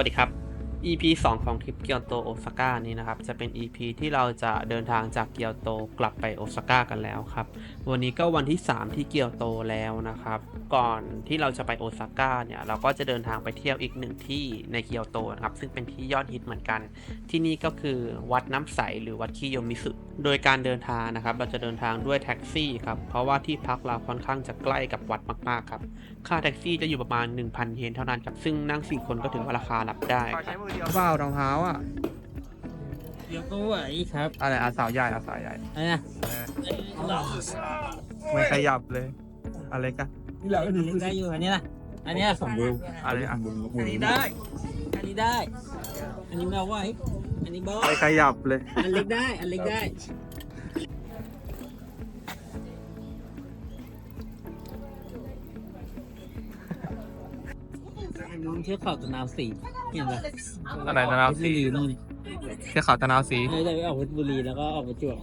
วัสดีครับ EP 2 ของทริปเกียวโตโอซาก้านี้นะครับ จะเป็น EP ที่เราจะเดินทางจากเกียวโตกลับไปโอซาก้ากันแล้วครับ วันนี้ก็วันที่ 3 ที่เกียวโตแล้วนะครับ ก่อนที่เราจะไปโอซาก้าเนี่ยเราก็จะเดินทางไปเที่ยวอีกหนึ่งที่ในเกียวโตนะครับ ซึ่งเป็นที่ยอดฮิตเหมือนกัน ที่นี่ก็คือวัดน้ำใสหรือวัดคิโยมิสึโดยการเดินทางนะครับ เราจะเดินทางด้วยแท็กซี่ครับเพราะว่าที่พักเราค่อนข้างจะใกล้กับวัดมากๆครับค่าแท็กซี่จะอยู่ประมาณ 1,000 เยนเท่านั้นครับซึ่งนั่ง4คนก็ถือว่าราคารับได้ครับเปล่ารองเท้าอะเดี๋ยวก็ไหวครับอะไรอาสาวใหญ่อาสาวใหญ่อะไรนะไม่ขยับเลย อะไรกันได้อยู่อันนี้นะอันนี้สมบูรณ์อะไรอะอันนี้ได้ อันนี้ได้ อันนี้ไม่เอาไหวอันนี้บอไม่ขยับเลย อันเล็กได้ อันเล็กได้น้องเที่ยวเขาตะนาวสี เห็นปะอะไรตะนาวสีเพชรบุรีนู่นเที่ยวเขาตะนาวสีเออจะไปออกเพชรบุรีแล้วก็ออกประจวบ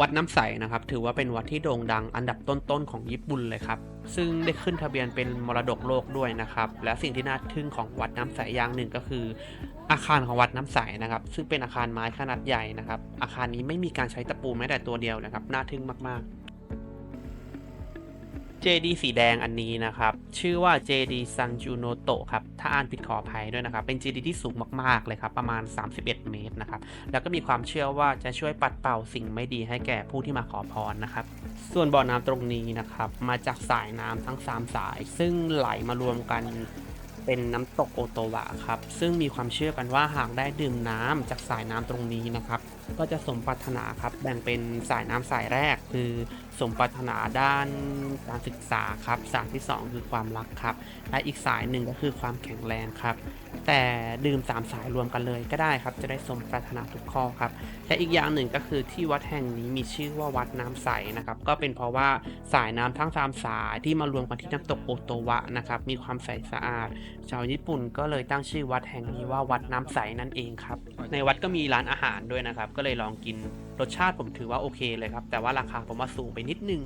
วัดน้ำใสนะครับ ถือว่าเป็นวัดที่โด่งดังอันดับต้นๆของญี่ปุ่นเลยครับ ซึ่งได้ขึ้นทะเบียนเป็นมรดกโลกด้วยนะครับ และสิ่งที่น่าทึ่งของวัดน้ำใสอย่างหนึ่งก็คือ อาคารของวัดน้ำใสนะครับ ซึ่งเป็นอาคารไม้ขนาดใหญ่นะครับ อาคารนี้ไม่มีการใช้ตะปูแม้แต่ตัวเดียวนะครับ น่าทึ่งมากๆ JD สีแดงอันนี้นะครับ ชื่อว่า JD Sanjunoto ครับ ถ้าอ่านผิดขออภัยด้วยนะครับ เป็น JD ที่สูงมากๆเลยครับ ประมาณ 31 เมตรนะครับ แล้วก็มีความเชื่อว่าจะช่วยปัดเป่าสิ่งไม่ดีให้แก่ผู้ที่มาขอพรนะครับ ส่วนบ่อน้ำตรงนี้นะครับ มาจากสายน้ำทั้ง 3 สาย ซึ่งไหลมารวมกันเป็นน้ำตกโอโตวะครับ ซึ่งมีความเชื่อกันว่าหากได้ดื่มน้ำจากสายน้ำตรงนี้นะครับ ก็จะสมปรารถนาครับ แบ่งเป็นสายน้ำสายแรกคือ สมปรารถนาด้านการศึกษาครับ สายที่ 2 คือความรักครับ และอีกสายหนึ่งก็คือความแข็งแรงครับ แต่ดื่ม3สายรวมกันเลยก็ได้ครับ จะได้สมปรารถนาทุกข้อครับ และอีกอย่างหนึ่งก็คือที่วัดแห่งนี้มีชื่อว่าวัดน้ำใสนะครับ ก็เป็นเพราะว่าสายน้ำทั้งสามสายที่มารวมกันที่น้ำตกโอโตวะนะครับ มีความใสสะอาด ชาวญี่ปุ่นก็เลยตั้งชื่อวัดแห่งนี้ว่าวัดน้ำใสนั่นเองครับ ในวัดก็มีร้านอาหารด้วยนะครับ ก็เลยลองกินรสชาติผมถือว่าโอเคเลยครับ แต่ว่าราคาผมว่าสูงไปนิดนึง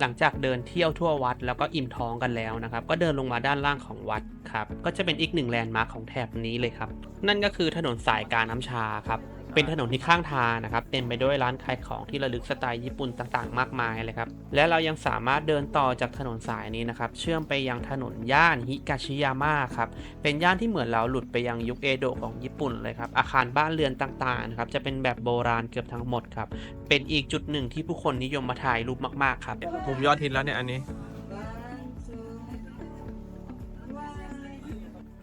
หลังจากเดินเที่ยวทั่ววัดแล้วก็อิ่มท้องกันแล้วนะครับ ก็เดินลงมาด้านล่างของวัดครับ ก็จะเป็นอีกหนึ่งแลนด์มาร์คของแถบนี้เลยครับ นั่นก็คือถนนสายการน้ำชาครับ เป็นถนนที่ข้างทางนะครับเต็มไปด้วยร้านขายของที่ระลึกสไตล์ญี่ปุ่นต่างๆ มากมายเลยครับและเรายังสามารถเดินต่อจากถนนสายนี้นะครับเชื่อมไปยังถนนย่านฮิกาชิยาม่าครับเป็นย่านที่เหมือนเราหลุดไปยังยุคเอโดะของญี่ปุ่นเลยครับอาคารบ้านเรือนต่างๆนะครับจะเป็นแบบโบราณเกือบทั้งหมดครับเป็นอีกจุดหนึ่งที่ผู้คนนิยมมาถ่ายรูปมากๆครับมุมยอดฮิตแล้วเนี่ยอันนี้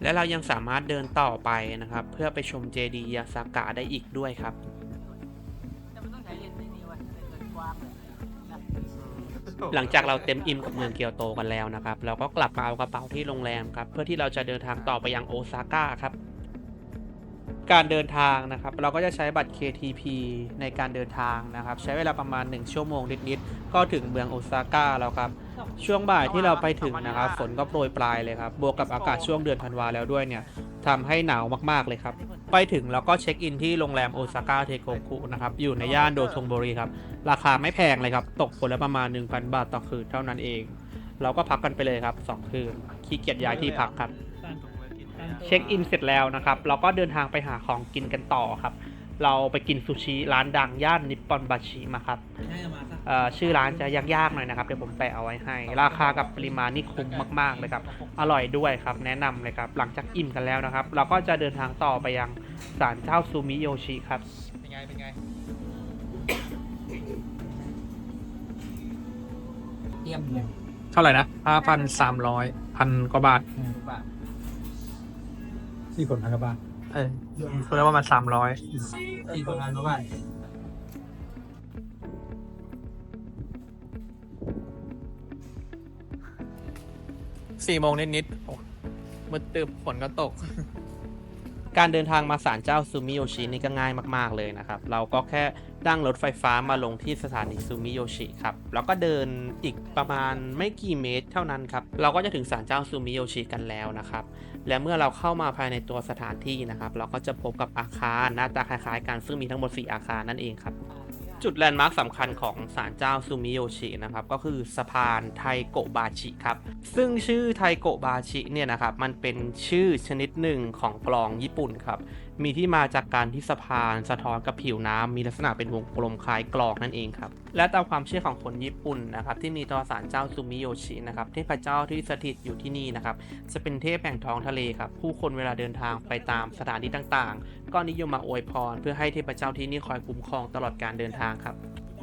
และเรายังสามารถเดินต่อไปนะครับ เพื่อไปชมเจดีย์ยาสากะได้อีกด้วยครับหลังจากเราเต็มอิ่มกับเมืองเกียวโตกันแล้วนะครับ เราก็กลับมาเอากระเป๋าที่โรงแรมครับ เพื่อที่เราจะเดินทางต่อไปยังโอซาก้าครับ การเดินทางนะครับ เราก็จะใช้บัตร KTP ในการเดินทางนะครับ ใช้เวลาประมาณ 1 ชั่วโมงนิดๆก็ถึงเมืองโอซาก้าแล้วครับ ช่วงบ่ายที่เราไปถึงนะครับ ฝนก็โปรยปลายเลยครับ บวกกับอากาศช่วงเดือนธันวาแล้วด้วยเนี่ยทำให้หนาวมากๆเลยครับ ไปถึงเราก็เช็คอินที่โรงแรมโอซาก้าเทโกคุนะครับ อยู่ในย่านโดทงโบริครับ ราคาไม่แพงเลยครับ ตกคนละประมาณ 1,000 บาทต่อคืนเท่านั้นเอง เราก็พักกันไปเลยครับ 2 คืน ขี้เกียจย้ายที่พักครับ เช็คอินเสร็จแล้วนะครับ เราก็เดินทางไปหาของกินกันต่อครับ เราไปกินซูชิร้านดังย่านนิปปอนบาชิมาครับเอ่อชื่อร้านจะยากๆหน่อยนะครับเดี๋ยวผมแปะเอาไว้ให้ ราคากับปริมาณนี่คุ้มมากๆเลยครับ อร่อยด้วยครับแนะนำเลยครับ หลังจากอิ่มกันแล้วนะครับ เราก็จะเดินทางต่อไปยังศาลเจ้าซูมิโยชิครับ เป็นไง เป็นไง เยี่ยมเลยเท่าไหร่นะห้าพันสามร้อยพันกว่าบาท สี่คนพันกว่าบาทเออคือแล้วว่ามันสามร้อยสี่คนพันกว่าบาทสี่โมงนิดๆโอ้มืดตึบฝนก็ตก การเดินทางมาศาลเจ้าซูมิโยชินี่ก็ง่ายมาก ๆ เลยนะครับ เราก็แค่นั่งรถไฟฟ้ามาลงที่สถานีซูมิโยชิครับ แล้วก็เดินอีกประมาณไม่กี่เมตรเท่านั้นครับ เราก็จะถึงศาลเจ้าซูมิโยชิกันแล้วนะครับ และเมื่อเราเข้ามาภายในตัวสถานที่นะครับ เราก็จะพบกับอาคารหน้าตาคล้ายๆกันซึ่งมีทั้งหมด 4 อาคารนั่นเองครับ จุดแลนด์มาร์คสำคัญของศาลเจ้าซูมิโยชินะครับก็คือสะพานไทโกบาชิครับ ซึ่งชื่อไทโกบาชิเนี่ยนะครับมันเป็นชื่อชนิดหนึ่งของกลองญี่ปุ่นครับ มีที่มาจากการที่สะพานสะท้อนกับผิวน้ำมีลักษณะเป็นวงกลมคล้ายกลองนั่นเองครับ และตามความเชื่อของคนญี่ปุ่นนะครับที่มีต่อศาลเจ้าซูมิโยชินะครับเทพเจ้าที่สถิตอยู่ที่นี่นะครับจะเป็นเทพแห่งท้องทะเลครับผู้คนเวลาเดินทางไปตามสถานที่ต่างๆ ก็นิยมมาอวยพร เพื่อให้เทพเจ้าที่นี่คอยคุ้มครองตลอดการเดินทางครับ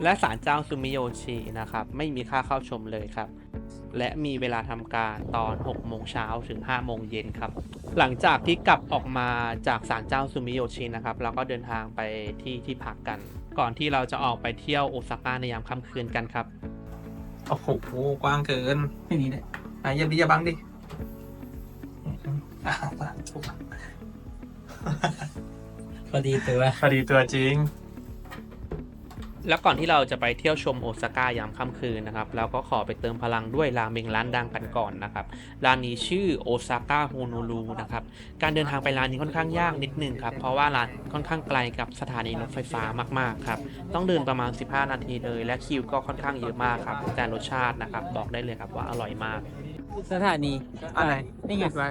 และศาลเจ้าซูมิโยชินะครับ ไม่มีค่าเข้าชมเลยครับ และมีเวลาทำการตอน 6 โมงเช้าถึง 5 โมงเย็นครับ หลังจากที่กลับออกมาจากศาลเจ้าซูมิโยชินะครับ เราก็เดินทางไปที่ที่พักกัน ก่อนที่เราจะออกไปเที่ยวโอซาก้าในยามค่ำคืนกันครับ โอ้โหกว้างเกินแค่นี้แหละอะอย่าดีอย่าบังดิอะถูก พอดีตัวพอดีตัวจริง แล้วก่อนที่เราจะไปเที่ยวชมโอซาก้ายามค่ำคืนนะครับ เราก็ขอไปเติมพลังด้วยราเมงร้านดังกันก่อนนะครับ ร้านนี้ชื่อโอซาก้าโฮโนลูนะครับ การเดินทางไปร้านนี้ค่อนข้างยากนิดนึงครับ เพราะว่าร้านค่อนข้างไกลกับสถานีรถไฟฟ้ามากๆครับ ต้องเดินประมาณ 15 นาทีเลย และคิวก็ค่อนข้างเยอะมากครับ แต่รสชาตินะครับบอกได้เลยครับว่าอร่อยมาก สถานีอันไหนนี่ไงปิดไว้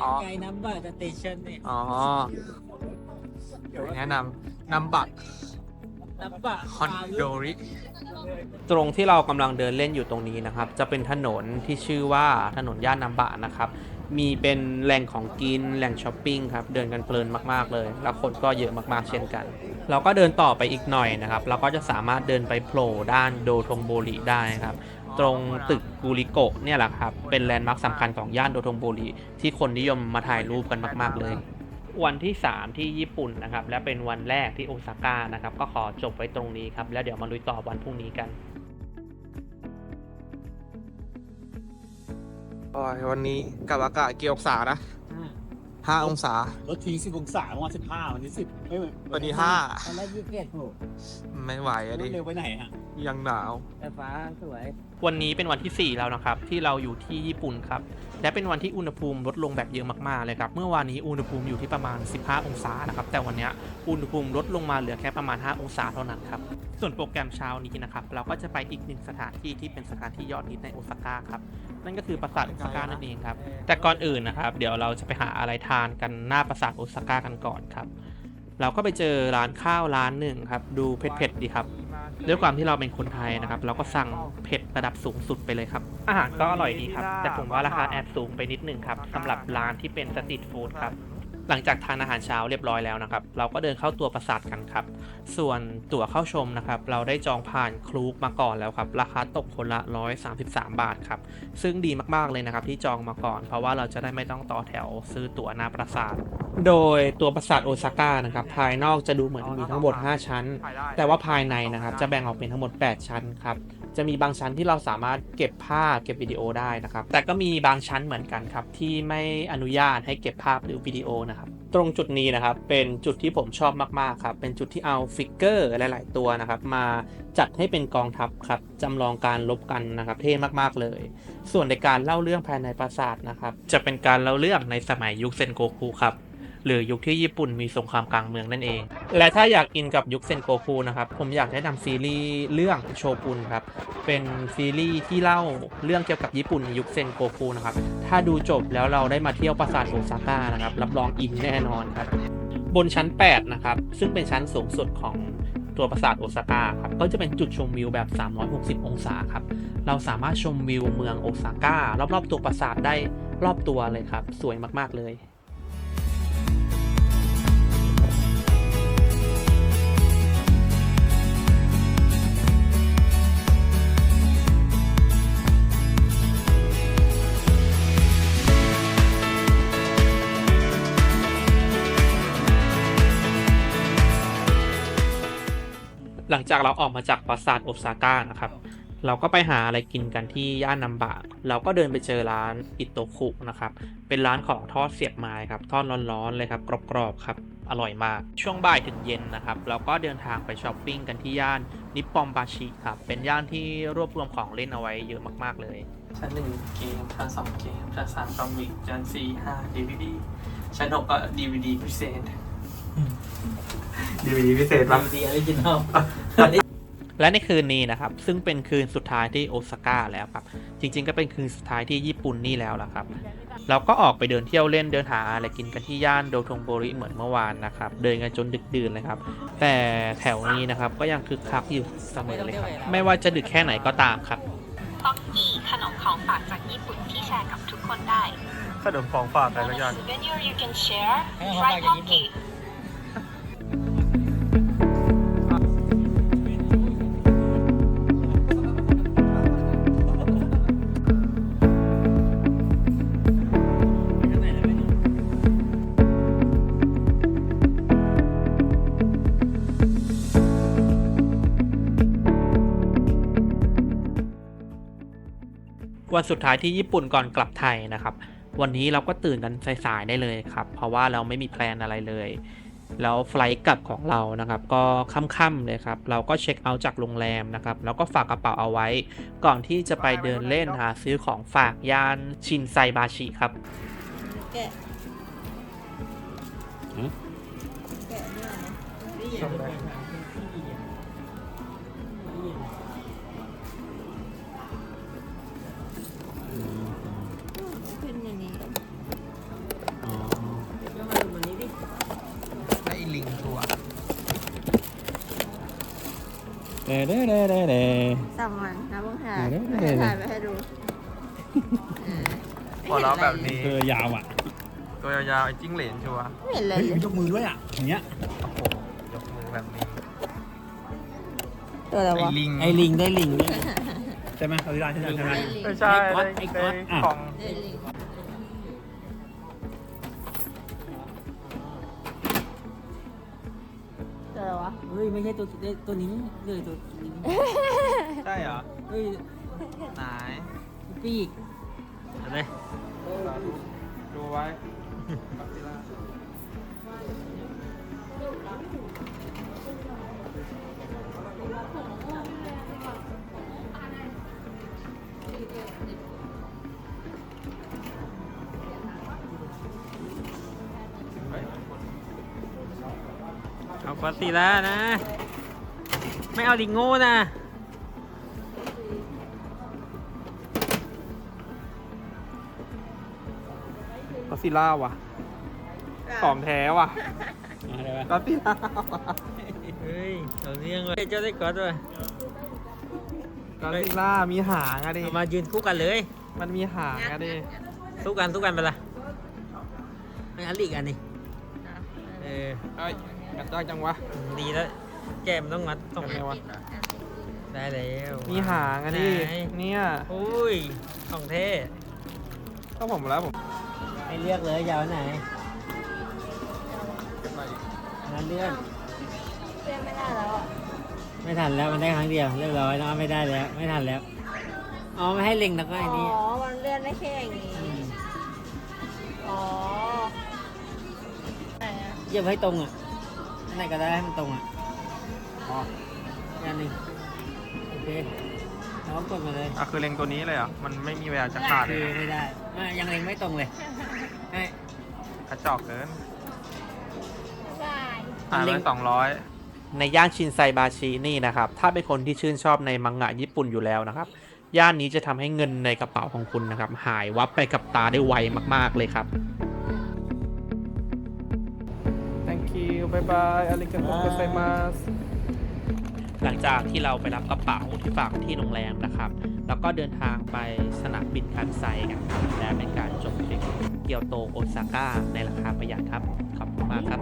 อ๋อ ไกลน้ำบ้าสเตชันเนี่ย อ๋อ แนะนำนำบัตรน้ำบ้าคอนโดริตรงที่เรากำลังเดินเล่นอยู่ตรงนี้นะครับ จะเป็นถนนที่ชื่อว่าถนนย่านนัมบะนะครับ มีเป็นแหล่งของกินแหล่งช้อปปิ้งครับ เดินกันเพลินมากๆเลย แล้วคนก็เยอะมากๆเช่นกัน เราก็เดินต่อไปอีกหน่อยนะครับ เราก็จะสามารถเดินไปโผล่ด้านโดทงโบริได้ครับ ตรงตึกกูริโกะเนี่ยแหละครับ เป็นแลนด์มาร์คสำคัญของย่านโดทงโบริที่คนนิยมมาถ่ายรูปกันมาก ๆเลย วันที่ 3 ที่ญี่ปุ่นนะครับและเป็นวันแรกที่โอซาก้านะครับก็ขอจบไว้ตรงนี้ครับแล้วเดี๋ยวมาลุยต่อวันพรุ่งนี้กันอ้ยวันนี้กับอากาศเกียวกสานะ ห้าองศารถทิ้งสิบองศาเมื่อวานสิบห้าวันนี้สิบไม่วันนี้ห้า ตอนแรกยี่สิบเอ็ดโหไม่ไหวรอะถดิเร็วไปไหนฮะยังหนาว แต่ฟ้าสวย วันนี้เป็นวันที่ 4 แล้วนะครับ ที่เราอยู่ที่ญี่ปุ่นครับ และเป็นวันที่อุณหภูมิลดลงแบบเยอะมากๆเลยครับ เมื่อวานนี้อุณหภูมิอยู่ที่ประมาณ 15 องศานะครับ แต่วันเนี้ยอุณหภูมิลดลงมาเหลือแค่ประมาณ 5 องศาเท่านั้นครับ ส่วนโปรแกรมเช้านี้นะครับเราก็จะไปอีกหนึ่งสถานที่ที่เป็นสถานที่ยอดฮิตในโอซาก้าครับนั่นก็คือปราสาทโอซาก้านั่นเองครับแต่ก่อนอื่นนะครับ เดี๋ยวเราจะไปหาอะไรทานกันหน้าปราสาทโอซาก้ากันก่อนครับ เราก็ไปเจอร้านข้าวร้านหนึ่งครับดูเผ็ดๆดีครับด้วยความที่เราเป็นคนไทยนะครับ เราก็สั่งเผ็ดระดับสูงสุดไปเลยครับ อาหารก็อร่อยดีครับ แต่ผมว่าราคาแอบสูงไปนิดนึงครับสำหรับร้านที่เป็นสตรีทฟู้ดครับ หลังจากทานอาหารเช้าเรียบร้อยแล้วนะครับ เราก็เดินเข้าตัวปราสาทกันครับ ส่วนตั๋วเข้าชมนะครับ เราได้จองผ่านคลูกมาก่อนแล้วครับ ราคาตกคนละ 133 บาทครับ ซึ่งดีมากๆเลยนะครับที่จองมาก่อน เพราะว่าเราจะได้ไม่ต้องต่อแถวซื้อตั๋วหน้าปราสาท โดยตัวปราสาทโอซาก้านะครับ ภายนอกจะดูเหมือนมีทั้งหมด 5 ชั้น แต่ว่าภายในนะครับจะแบ่งออกเป็นทั้งหมด 8 ชั้นครับ จะมีบางชั้นที่เราสามารถเก็บภาพเก็บวิดีโอได้นะครับ แต่ก็มีบางชั้นเหมือนกันครับ ที่ไม่อนุญาตให้เก็บภาพหรือวิดีโอนะครับ ตรงจุดนี้นะครับ เป็นจุดที่ผมชอบมากๆครับ เป็นจุดที่เอาฟิกเกอร์หลาย ๆ ตัวนะครับ มาจัดให้เป็นกองทัพครับจำลองการลบกันนะครับ เท่มากๆเลย ส่วนในการเล่าเรื่องภายในปราสาทนะครับ จะเป็นการเล่าเรื่องในสมัยยุคเซนโกคุครับ หรือยุคที่ญี่ปุ่นมีสงครามกลางเมืองนั่นเอง และถ้าอยากอินกับยุคเซนโกคุนะครับ ผมอยากแนะนำซีรีส์เรื่องโชปุนครับ เป็นซีรีส์ที่เล่าเรื่องเกี่ยวกับญี่ปุ่นในยุคเซนโกคุนะครับ ถ้าดูจบแล้วเราได้มาเที่ยวปราสาทโอซาก้านะครับ รับรองอินแน่นอนครับ บนชั้น 8 นะครับ ซึ่งเป็นชั้นสูงสุดของตัวปราสาทโอซาก้าครับ ก็จะเป็นจุดชมวิวแบบ 360 องศาครับ เราสามารถชมวิวเมืองโอซาก้ารอบๆตัวปราสาทได้รอบตัวเลยครับ สวยมากๆเลย หลังจากเราออกมาจากปราสาทโอซาก้านะครับ เราก็ไปหาอะไรกินกันที่ย่านนัมบะเราก็เดินไปเจอร้านอิโตคุนะครับ เป็นร้านของทอดเสียบไม้ครับ ทอดร้อนๆเลยครับ กรอบๆครับ อร่อยมาก ช่วงบ่ายถึงเย็นนะครับ เราก็เดินทางไปช้อปปิ้งกันที่ย่านนิปปอมบาชิครับ เป็นย่านที่รวบรวมของเล่นเอาไว้เยอะมากๆเลย ชั้นหนึ่งเกม ชั้นสองเกม ชั้นสามคอมิกชั้นสี่ห้าดีวีดีชั้นหกก็ดีวีดีพิเศษ ดีวีพิเศษปะ ดีออริจินอลและในคืนนี้นะครับ ซึ่งเป็นคืนสุดท้ายที่โอซาก้าแล้วครับ จริง ๆ ก็เป็นคืนสุดท้ายที่ญี่ปุ่นนี่แล้วล่ะครับ เราก็ออกไปเดินเที่ยวเล่นเดินหาอะไรกินกันที่ย่านโดทงโบริเหมือนเมื่อวานนะครับ เดินกันจนดึกดื่นเลยครับ แต่แถวนี้นะครับก็ยังคึกคักอยู่เสมอเลยครับ ไม่ว่าจะดึกแค่ไหนก็ตามครับ ป๊อกกี้ขนมของฝากจากญี่ปุ่นที่แชร์กับทุกคนได้ ขนมของฝากอะไรสักอย่าง souvenir you can share ให้ของฝาก fried จาก วันสุดท้ายที่ญี่ปุ่นก่อนกลับไทยนะครับ วันนี้เราก็ตื่นกันสายๆได้เลยครับ เพราะว่าเราไม่มีแพลนอะไรเลย แล้วไฟลท์กลับของเรานะครับ ก็ค่ำๆเลยครับ เราก็เช็คเอาท์จากโรงแรมนะครับ แล้วก็ฝากกระเป๋าเอาไว้ ก่อนที่จะไปเดินเล่นหาซื้อของฝากย่านชินไซบาชิครับ แกะหือแกะด้วยนะนี่อย่างไร เด้เด้เด้เด้เด้ สองวันนะเพิ่งถ่ายเดี๋ยวไม่เดี๋ได้ยวถ่ายไปให้ดูหัวเราะแบบนี้ เธอยาวอะตัวยาวๆไอ้จิ้งเหลนชัวร์ไม่เห็นเลยเฮ้ยยกมือด้วยอะอย่างเงี้ยโอ้โหยกมือแบบนี้ตัวอะไรไอ้วะลิงไอ้ลิงได้ลิงด้วยใช่ไหมเอาเวลาใช่ไหมใช่ไหม ไม่ใช่ไอ้ก๊อตได้ไอ้ก๊อตได้ของ เอ้ยลิง วอะไรวะ เฮ้ยไม่ใช่ตัวตัวนี้เลยตัวนี้ใช่เหรอ เฮ้ยไหนปีกเห็นไหมดูไว้ เอากอตตีแล้วนะ ไม่เอาลิงโง่นะก็ซิล่าว่ะของแท้ว่ะอะไรวะก็ซิล่าเฮ้ยเอาเรื่องเลยเจ้าได้กอตด้วยก็ซิล่ามีหางอะดิเอามายืนคู่กันเลย มันมีหางอะดิสู้กันสู้กันไปละไม่อันลีกอันนี้เออเอ้ยกัดได้จังวะ ดีแล้ว แกมนต้องงัดต้องทำไงวะ ได้แล้วมีหางอะดิไหนเนี่ยอุ้ยของเท่ก็ผมแล้วผมให้เลือกเลยยาวไหนงั้นเลือกเล่นไม่ได้แล้วอะไม่ทันแล้วมันได้ครั้งเดียว เรียบร้อยแล้วไม่ได้แล้ว ไม่ทันแล้วอ๋อไม่ให้เล็งแล้วก็อ๋ไอ้นี้อมันเลื่อนได้แค่อย่างนี้อ๋อไหนอะเหยียบให้ตรงอะ อันไหนก็ได้ให้มันตรงอะอ๋ออันหนึงโอเคแล้วก็กดมาเลยอะคือเล็งตัวนี้เลยเหรอะมันไม่มีเวลาจะขาดเลคืยอไม่ได้อะยังเล็งไม่ตรงเลยให้กระจอกเกินได้หายไปสองร้อยในย่านชินไซบาชินี่นะครับ ถ้าเป็นคนที่ชื่นชอบในมังงะญี่ปุ่นอยู่แล้วนะครับ ย่านนี้จะทำให้เงินในกระเป๋าของคุณนะครับ หายวับไปกับตาได้ไวมากๆเลยครับ thank you bye bye อาริกาโตโกไซมัสหลังจากที่เราไปรับกระเป๋าที่ฝากที่โรงแรมนะครับ แล้วก็เดินทางไปสนามบินคันไซกันครับและเป็นการจบทริปเกียวโตโอซาก้าในราคาประหยัดครับ ขอบคุณมากครับ